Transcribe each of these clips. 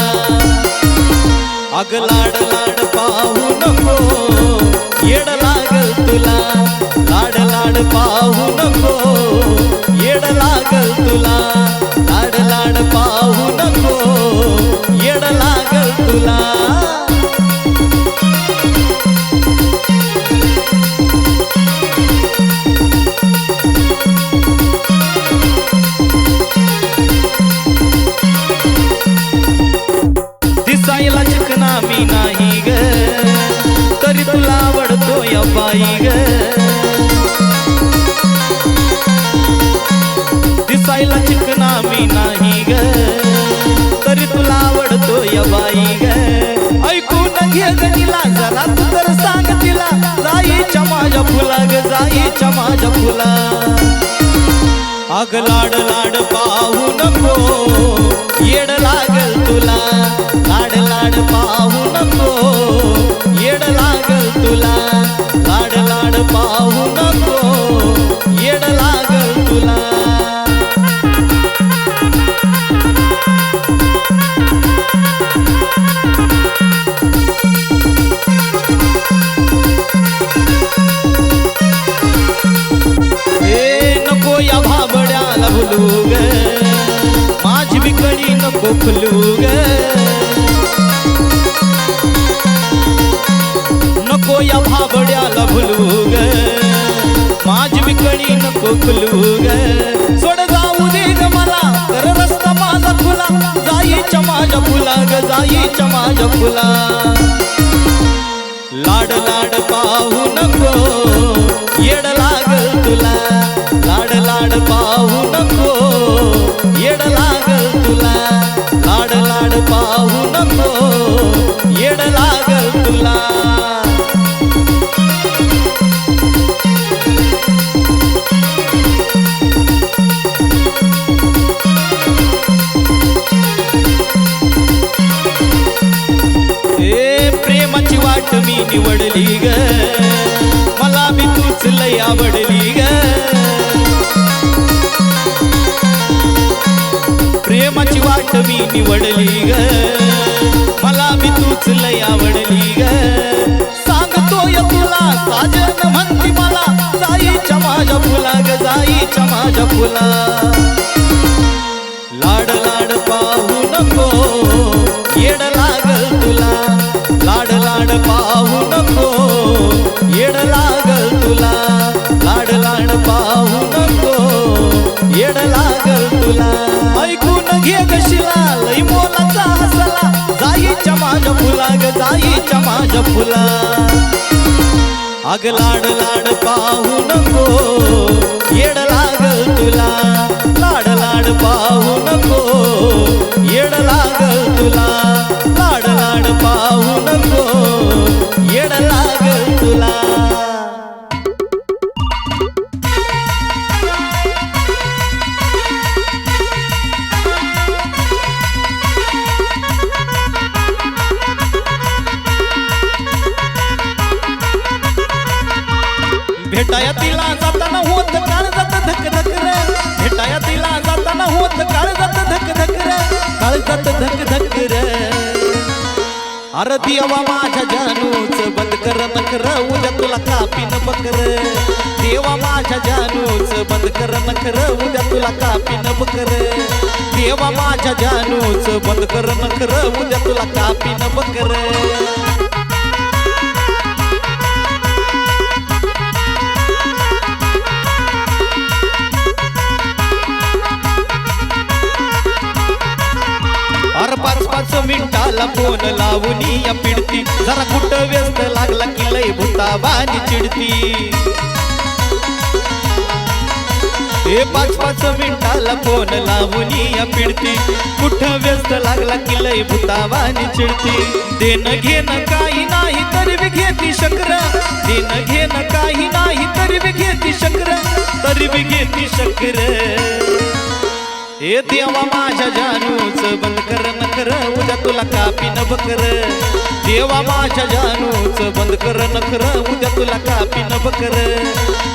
जाईच्या माझ्या फुला अग लाड लाड पाहू नको येड लागल तुला लाड लाड पाहू नको येड लागल तुला लाड लाड पाहू नको येड लागल तुला जाईच्या माझ्या फुला. अग लाड लाड पाहू नको. येड लागल तुला. लाड लाड पाहू नको. येड लागल तुला. भाबड्याला ग माझी बिकडी नको फुलू ग नको या भाबड्याला भुलू ग माझी बिकडी नको फुलू ग सोड जाऊ दे ग मला तर रस्ता माझा खुला. जाईच्या माझ्या फुला ग जाईच्या माझ्या फुला. लाड लाड पाहू नको येड लागल तुला. लाड लाड पाहू नको. निवडली ग. मला मी तूच लय आवडली ग. सांगतोय तुला साजन म्हणती मला जाईच्या माझ्या फुला ग जाईच्या माझ्या फुला. लाड लाड पाहू नको येड लागल तुला. लाड लाड पाहू नको येड लागल तुला. लाड लाड पाहू नको येड लागल तुला. आईच्या माझ्या फुला. अग लाड लाड पाहू नको येड लागल तुला. लाड लाड पाहू भेटाया तिला जाताना होत काळ जात धक धक रे. भेटाया तिला जाताना होत काळ जात धक धक रे. काळ जात धक धक रे. अरे अवा माझ्या जानूच बंद कर नखर उद्या तुला कापीन बकर. देवा माझ्या जानूच बंद कर नखर उद्या तुला कापीन बकर. देवा माझ्या जानूच बंद कर नखर उद्या तुला कापीन बकर. पाच मिनिटाला फोन लावून या पिडती जरा कुठं व्यस्त लागला की लय भूतावानी चिडती. हे पाच पाच मिनिटाला फोन लावून या पिडती कुठं व्यस्त लागला की लय भूतावानी चिडती. देणं घेणं काही नाही तरी बी घेती शक्र. देणं घेणं काही नाही तरी बी घेती शक्र. तरी बी घेती शक्र. हे देवा माझ्या जानूच बंद कर नखर उद्या तुला कापी न बकर. देवा माझ्या जानूच बंद कर नखर उद्या तुला कापी न बकर.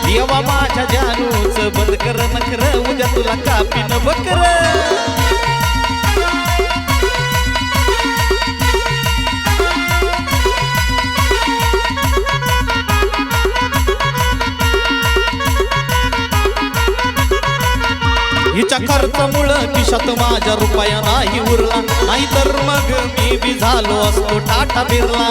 देवा माझ्या जानूच बंद कर नखर उद्या तुला कापी न बकर. खिशात माझ्या रुपया नाही उरला नाहीतर मग मी बी झालो असतो टाटा बिरला.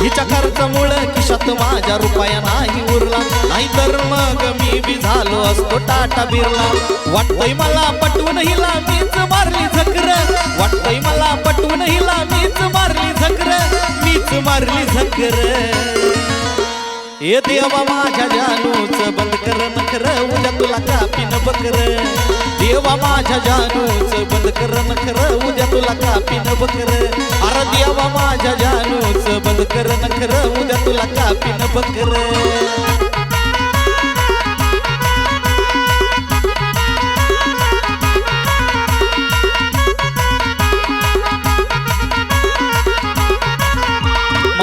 हिच्या खर्चामुळं खिशात माझ्या रुपया नाही उरला नाहीतर मग मी बी झालो असतो टाटा बिरला. वाटतय मला पटवून हिला मीच मारली झकर. वाटतय मला पटवून हिला मीच मारली झकर. मीच मारली झकर. ये देवा माझ्या जानूच बंद कर नखर उद्या तुला कापीन बकर. देवा माझ्या जानूच बंद कर नखर उद्या तुला कापीन बकर. अरे देवा माझ्या जानूच बंद कर नखर उद्या तुला कापीन बकर.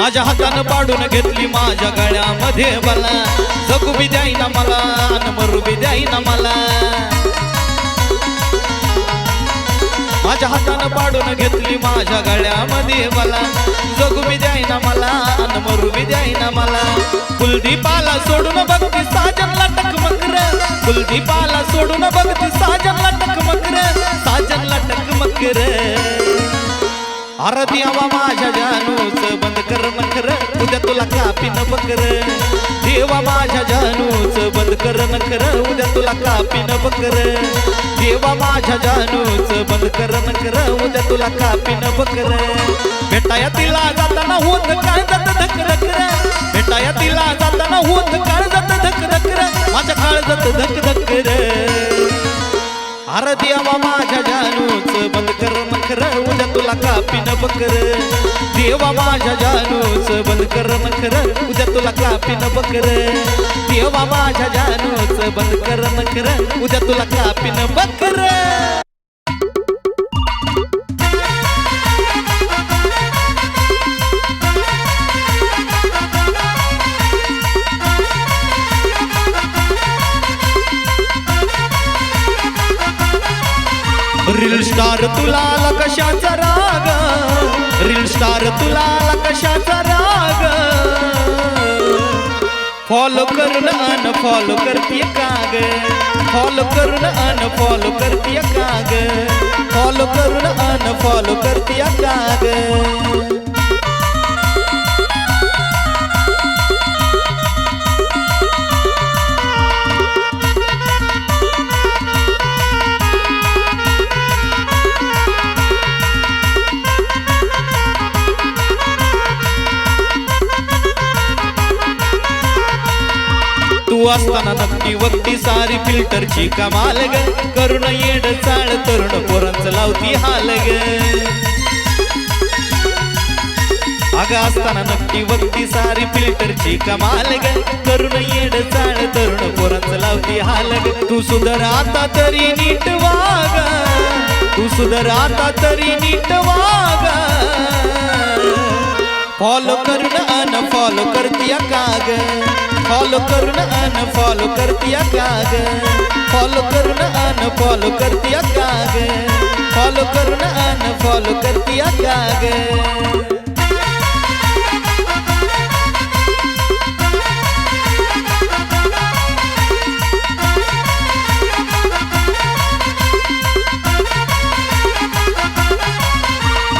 माझ्या हातानं पाडून घेतली माझ्या गळ्यामध्ये मला जगू बी द्यायना मला अन मरू बी द्यायना मला. माझ्या हातानं पाडून घेतली माझ्या गळ्यामध्ये मला जगू बी द्यायना मला अन मरू बी द्यायना मला. कुलदीपाला सोडून बघती साजनला टकमकर कुलदीपाला सोडून बघती साजनला टकमकर साजनला टकमकर आरती आवा माझ्या जानूच बंद कर नखर उद्या तुला कापीन बकर. देवा माझ्या जानूच बंद कर नखर उद्या तुला कापीन बकर. देवा माझ्या जानूच बंद कर नखर उद्या तुला कापीन बकर. भेटाया तिला जाताना होत काय जात धक धकर भेटाया तिला जाताना होत काय जात धक धकर माझ्या काळ जात धक धकर आरती आवा माझ्या जानूच बंद कर कर उद्या तुला कापीन बकर. देवा माझ्या जानूच बंद कर नखर उद्या तुला कापीन बकर. देवा माझ्या जानूच बंद कर नखर उद्या तुला कापीन बकर. रील स्टार तुला कशाचा राग? रील स्टार तुला कशाचा राग? फॉलो करून अन फॉलो करते काग. फॉलो करून अन फॉलो करते काग. फॉलो करून अन फॉलो करते काग. तू असताना नक्की वक्ती सारी फिल्टरची कमाल ग. करुण येड चाळ तरुण पोरांच लावती हाल ग. अगं असताना नक्की वक्ती सारी फिल्टरची कमाल ग. करुण येड चाळ तरुण पोरांच लावती हाल ग. तू सुधर आता तरी नीट वाग. तू सुधर आता तरी नीट वाग. फॉलो करून अन फॉलो करतीया काग. फॉलो करून अन फॉलो करतीया काग फॉलो करून अन फॉलो करतीया काग फॉलो करून अन फॉलो करतीया काग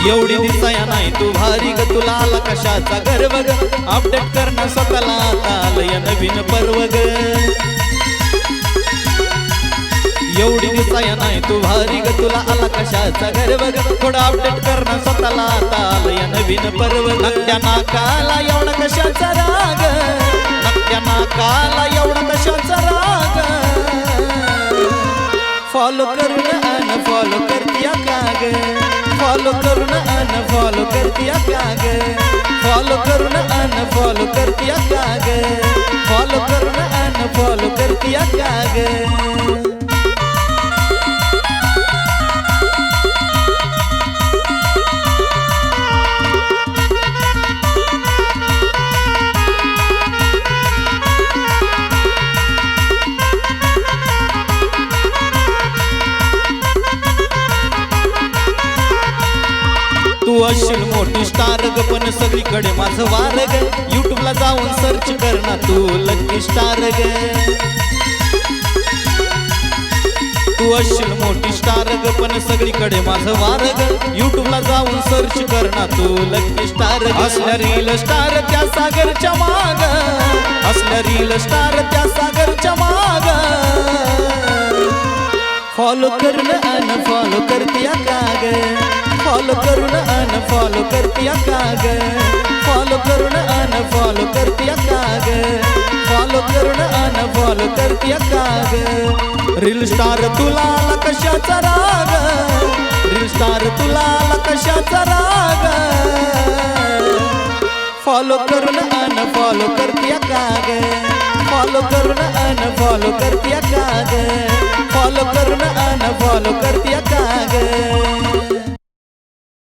एवढी दिसाया नाही तू भारी. ग तुला आला कशाचा गर्व ग अपडेट करणं स्वतःला आता आलं या नवीन पर्व ग एवढी दिसाया नाही तू भारी ग तुला आला कशाचा गर्व ग थोडं अपडेट करणं स्वतःला आता आलं या नवीन पर्व नकट्या नाकाला एवढा कशाचा राग? नकट्या नाकाला एवढा कशाचा राग? फॉलो करून अन फॉलो करतीया काग. फॉलो करून अन फॉलो का काग फॉलो करून अन फॉलो का काग फॉलो करून अन फॉलो करतिया काग असशील मोठी स्टार ग पण सगळीकडे माझं वार ग. युट्यूबला जाऊन सर्च कर ना तू लकी स्टार ग. तू असशील मोठी स्टार ग पण सगळीकडे माझं वार ग. युट्यूबला जाऊन सर्च कर ना तू लकी स्टार असल्या रील स्टार त्या सागरच्या माग. असल्या रील स्टार त्या सागरच्या माग. फॉलो कर ना फॉलो करतीया काग फॉलो करून अन फॉलो करतीया काग फॉलो करून अन फॉलो करतीया काग फॉलो करून अन फॉलो करतीया काग रील स्टार तुला आला कशाचा राग रील स्टार तुला आला कशाचा राग फॉलो करून अन फॉलो करतीया काग फॉलो करून अन फॉलो करतीया काग फॉलो करून अन फॉलो करतीया काग